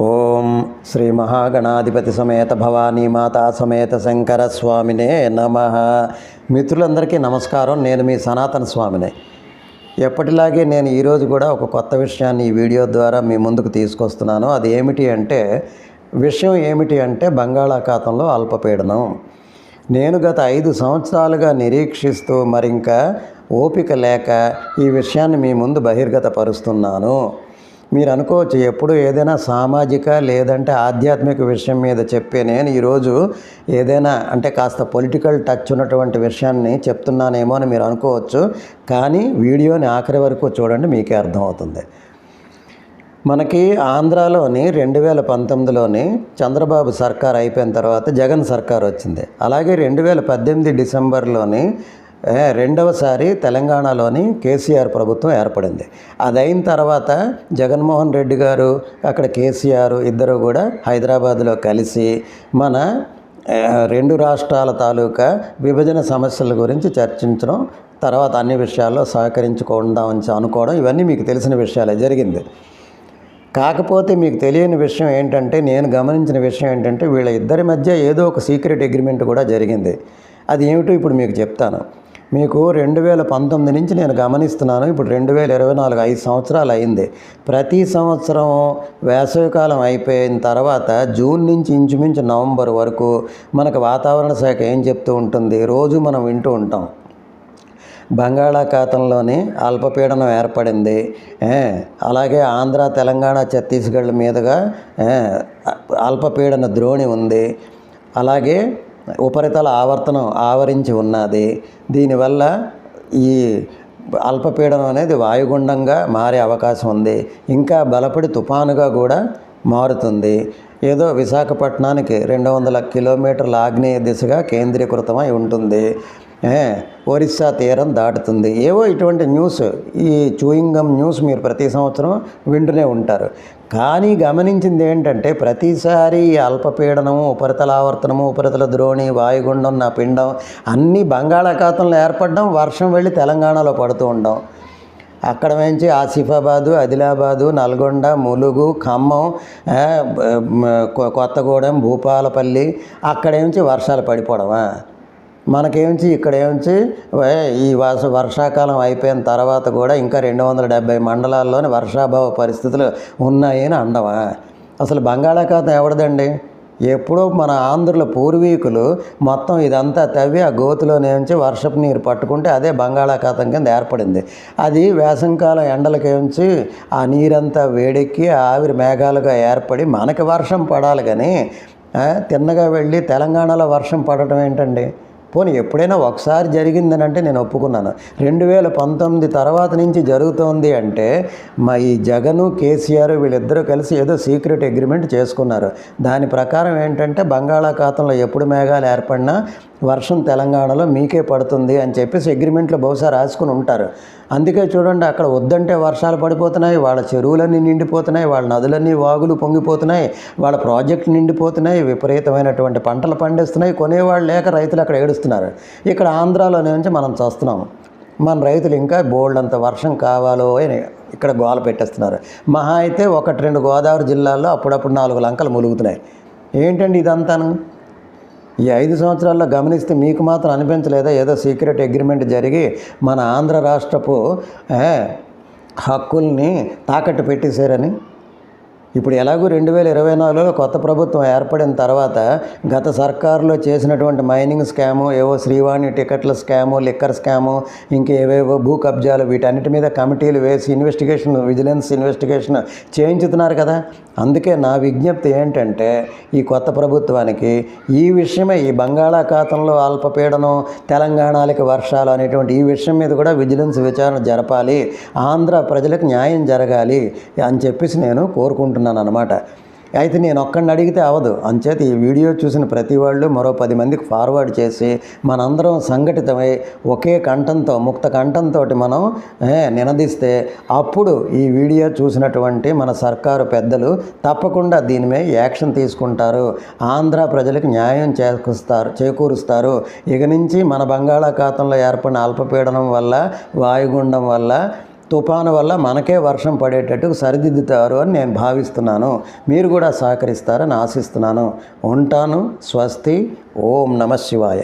ఓం శ్రీ మహాగణాధిపతి సమేత భవానీ మాతా సమేత శంకర స్వామినే నమ. మిత్రులందరికీ నమస్కారం. నేను మీ సనాతన స్వామినే. ఎప్పటిలాగే నేను ఈరోజు కూడా ఒక కొత్త విషయాన్ని ఈ వీడియో ద్వారా మీ ముందుకు తీసుకొస్తున్నాను. అది ఏమిటి అంటే విషయం ఏమిటి అంటే బంగాళాఖాతంలో అల్పపీడనం. నేను గత ఐదు సంవత్సరాలుగా నిరీక్షిస్తూ మరింకా ఓపిక లేక ఈ విషయాన్ని మీ ముందు బహిర్గతపరుస్తున్నాను. మీరు అనుకోవచ్చు ఎప్పుడు ఏదైనా సామాజిక లేదంటే ఆధ్యాత్మిక విషయం మీద చెప్పే నేను ఈరోజు ఏదైనా అంటే కాస్త పొలిటికల్ టచ్ ఉన్నటువంటి విషయాన్ని చెప్తున్నానేమో అని మీరు అనుకోవచ్చు కానీ వీడియోని ఆఖరి వరకు చూడండి మీకే అర్థమవుతుంది. మనకి ఆంధ్రాలోని రెండు వేల పంతొమ్మిదిలోని చంద్రబాబు సర్కార్ అయిపోయిన తర్వాత జగన్ సర్కార్ వచ్చింది. అలాగే రెండు వేల పద్దెనిమిది డిసెంబర్లోని రెండవసారి తెలంగాణలోని కేసీఆర్ ప్రభుత్వం ఏర్పడింది. అది అయిన తర్వాత జగన్మోహన్ రెడ్డి గారు అక్కడ కేసీఆర్ ఇద్దరు కూడా హైదరాబాద్లో కలిసి మన రెండు రాష్ట్రాల తాలూకా విభజన సమస్యల గురించి చర్చించడం తర్వాత అన్ని విషయాల్లో సహకరించుకుందామని అనుకోవడం ఇవన్నీ మీకు తెలిసిన విషయాలే జరిగింది. కాకపోతే మీకు తెలియని విషయం ఏంటంటే నేను గమనించిన విషయం ఏంటంటే వీళ్ళ ఇద్దరి మధ్య ఏదో ఒక సీక్రెట్ అగ్రిమెంట్ కూడా జరిగింది. అది ఏమిటో ఇప్పుడు మీకు చెప్తాను. మీకు రెండు వేల పంతొమ్మిది నుంచి నేను గమనిస్తున్నాను. ఇప్పుడు రెండు వేల ఇరవై నాలుగు ఐదు సంవత్సరాలు అయింది. ప్రతి సంవత్సరం వేసవికాలం అయిపోయిన తర్వాత జూన్ నుంచి ఇంచుమించు నవంబర్ వరకు మనకు వాతావరణ శాఖ ఏం చెప్తూ ఉంటుంది? రోజు మనం వింటూ ఉంటాం. బంగాళాఖాతంలోని అల్పపీడనం ఏర్పడింది. అలాగే ఆంధ్ర తెలంగాణ ఛత్తీస్గఢ్ మీదుగా అల్పపీడన ద్రోణి ఉంది. అలాగే ఉపరితల ఆవర్తనం ఆవరించి ఉన్నది. దీనివల్ల ఈ అల్పపీడనం అనేది వాయుగుండంగా మారే అవకాశం ఉంది. ఇంకా బలపడి తుఫానుగా కూడా మారుతుంది. ఏదో విశాఖపట్నానికి రెండు వందల కిలోమీటర్ల ఆగ్నేయ దిశగా కేంద్రీకృతమై ఉంటుంది. ఒరిస్సా తీరం దాటుతుంది. ఏవో ఇటువంటి న్యూస్ ఈ చూయింగం న్యూస్ మీరు ప్రతి సంవత్సరం వింటూనే ఉంటారు. కానీ గమనించింది ఏంటంటే ప్రతిసారి అల్పపీడనము ఉపరితల ఆవర్తనము ఉపరితల ద్రోణి వాయుగుండం నా పిండం అన్నీ బంగాళాఖాతంలో ఏర్పడడం వర్షం వెళ్ళి తెలంగాణలో పడుతూ ఉండడం అక్కడ నుంచి ఆసిఫాబాదు ఆదిలాబాదు నల్గొండ ములుగు ఖమ్మం కొత్తగూడెం భూపాలపల్లి అక్కడ నుంచి వర్షాలు పడిపోవడమా? మనకేమించి ఇక్కడ ఏమించి ఈ వర్ష వర్షాకాలం అయిపోయిన తర్వాత కూడా ఇంకా రెండు వందల డెబ్బై మండలాల్లోని వర్షాభావ పరిస్థితులు ఉన్నాయని అండవా అసలు బంగాళాఖాతం ఎవడదండి ఎప్పుడో మన ఆంధ్రుల పూర్వీకులు మొత్తం ఇదంతా తవ్వి ఆ గోతులో నుంచి వర్షపు నీరు పట్టుకుంటే అదే బంగాళాఖాతం కింద ఏర్పడింది. అది వేసంకాలం ఎండలకేంచి ఆ నీరంతా వేడెక్కి ఆవిరి మేఘాలుగా ఏర్పడి మనకి వర్షం పడాలి కానీ తిన్నగా వెళ్ళి తెలంగాణలో వర్షం పడటం ఏంటండి? పోనీ ఎప్పుడైనా ఒకసారి జరిగిందని అంటే నేను ఒప్పుకున్నాను. రెండు వేల పంతొమ్మిది తర్వాత నుంచి జరుగుతోంది అంటే మా ఈ జగను కేసీఆర్ వీళ్ళిద్దరూ కలిసి ఏదో సీక్రెట్ అగ్రిమెంట్ చేసుకున్నారు. దాని ప్రకారం ఏంటంటే బంగాళాఖాతంలో ఎప్పుడు మేఘాలు ఏర్పడినా వర్షం తెలంగాణలో మీకే పడుతుంది అని చెప్పేసి అగ్రిమెంట్లో బహుశా రాసుకుని ఉంటారు. అందుకే చూడండి అక్కడ వద్దంటే వర్షాలు పడిపోతున్నాయి వాళ్ళ చెరువులన్నీ నిండిపోతున్నాయి వాళ్ళ నదులన్నీ వాగులు పొంగిపోతున్నాయి వాళ్ళ ప్రాజెక్టులు నిండిపోతున్నాయి విపరీతమైనటువంటి పంటలు పండిస్తున్నాయి కొనేవాళ్ళు లేక రైతులు అక్కడ ఏడుస్తున్నారు. ఇక్కడ ఆంధ్రాలో నుంచి మనం చూస్తున్నాం. మన రైతులు ఇంకా బోల్డ్ అంత వర్షం కావాలో అని ఇక్కడ గోల పెట్టేస్తున్నారు. మహా అయితే ఒకటి రెండు గోదావరి జిల్లాల్లో అప్పుడప్పుడు నాలుగు లంకలు ములుగుతున్నాయి. ఏంటండి ఇదంతాను? ఈ ఐదు సంవత్సరాల్లో గమనిస్తే మీకు మాత్రం అనిపించలేదా? ఏదో సీక్రెట్ అగ్రిమెంట్ జరిగి మన ఆంధ్ర రాష్ట్రపు హక్కుల్ని తాకట్టు పెట్టేశారని. ఇప్పుడు ఎలాగో రెండు వేల ఇరవై నాలుగులో కొత్త ప్రభుత్వం ఏర్పడిన తర్వాత గత సర్కారులో చేసినటువంటి మైనింగ్ స్కాము ఏవో శ్రీవాణి టికెట్ల స్కాము లిక్కర్ స్కాము ఇంకేవేవో భూ కబ్జాలు వీటన్నిటి మీద కమిటీలు వేసి ఇన్వెస్టిగేషన్ విజిలెన్స్ ఇన్వెస్టిగేషన్ చేయించుతున్నారు కదా. అందుకే నా విజ్ఞప్తి ఏంటంటే ఈ కొత్త ప్రభుత్వానికి ఈ విషయమే ఈ బంగాళాఖాతంలో అల్పపీడనం తెలంగాణలకి వర్షాలు అనేటువంటి ఈ విషయం మీద కూడా విజిలెన్స్ విచారణ జరపాలి ఆంధ్ర ప్రజలకు న్యాయం జరగాలి అని చెప్పేసి నేను కోరుకుంటున్నాను. అనమాట అయితే నేను ఒక్కడిని అడిగితే అవదు. అంచేత ఈ వీడియో చూసిన ప్రతి వాళ్ళు మరో పది మందికి ఫార్వర్డ్ చేసి మనందరం సంఘటితమై ఒకే కంఠంతో ముక్త కంఠంతో మనం నినదిస్తే అప్పుడు ఈ వీడియో చూసినటువంటి మన సర్కారు పెద్దలు తప్పకుండా దీని మీద యాక్షన్ తీసుకుంటారు. ఆంధ్ర ప్రజలకు న్యాయం చేకూరుస్తారు చేకూరుస్తారు. ఇక నుంచి మన బంగాళాఖాతంలో ఏర్పడిన అల్పపీడనం వల్ల వాయుగుండం వల్ల తుఫాను వల్ల మనకే వర్షం పడేటట్టు సరిదిద్దుతారు అని నేను భావిస్తున్నాను. మీరు కూడా సహకరిస్తారని ఆశిస్తున్నాను. ఉంటాను. స్వస్తి. ఓం నమ శివాయ.